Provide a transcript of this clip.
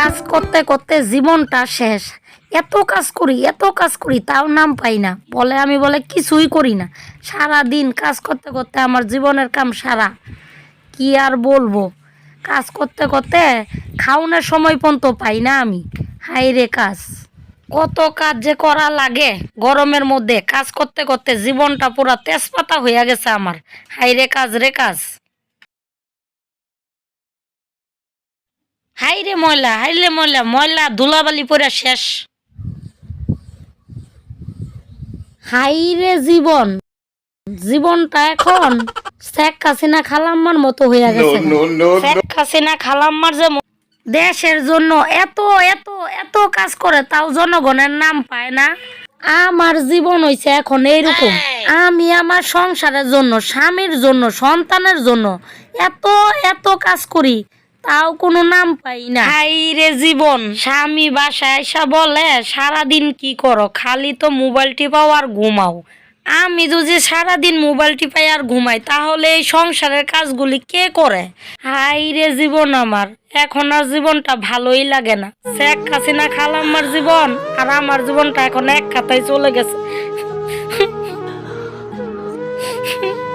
কাজ করতে করতে জীবনটা শেষ। এত কাজ করি, এত কাজ করি, তাও নাম পাই না। বলে আমি বলে কিছুই করি না। সারা দিন কাজ করতে করতে আমার জীবনের কাম সারা। কি আর বলব? কাজ করতে করতে খাওনের সময় পর্যন্ত পাই না আমি। হাই রে কাজ। কত কাজ যে করা লাগে গরমের মধ্যে। কাজ করতে করতে জীবনটা পুরো তেজপাতা হইয়া গেছে আমার। হাই রে কাজ রে কাজ। হাই রে ময়লা হাই রে ময়লা ময়লা ধুলাবালি পরে শেষ। হাই রে জীবন জীবনটা এখন শেখ হাসিনা খালাম্মার মতো হইয়া গেছে। শেখ হাসিনা খালাম্মার যে দেশের জন্য এত এত এত কাজ করে তাও জনগণের নাম পায় না। আমার জীবন হইছে এখন এইরকম। আমি আমার সংসারের জন্য স্বামীর জন্য সন্তানের জন্য এত এত কাজ করি। তাও কোনো নাম পাই না। হাই রে জীবন। স্বামী বাসা এসা বলে, সারাদিন কি করো? খালি তো মোবাইল টিপাও আর ঘুমাও। আমি যদি সারাদিন মোবাইল টিপাই আর ঘুমাই, তাহলে এই সংসারের কাজগুলি কে করে? হাই রে জীবন আমার, এখন আর জীবনটা ভালোই লাগে না। শেখ হাসিনা আমার জীবন, আর আমার জীবনটা এখন এক খাতায় চলে গেছে।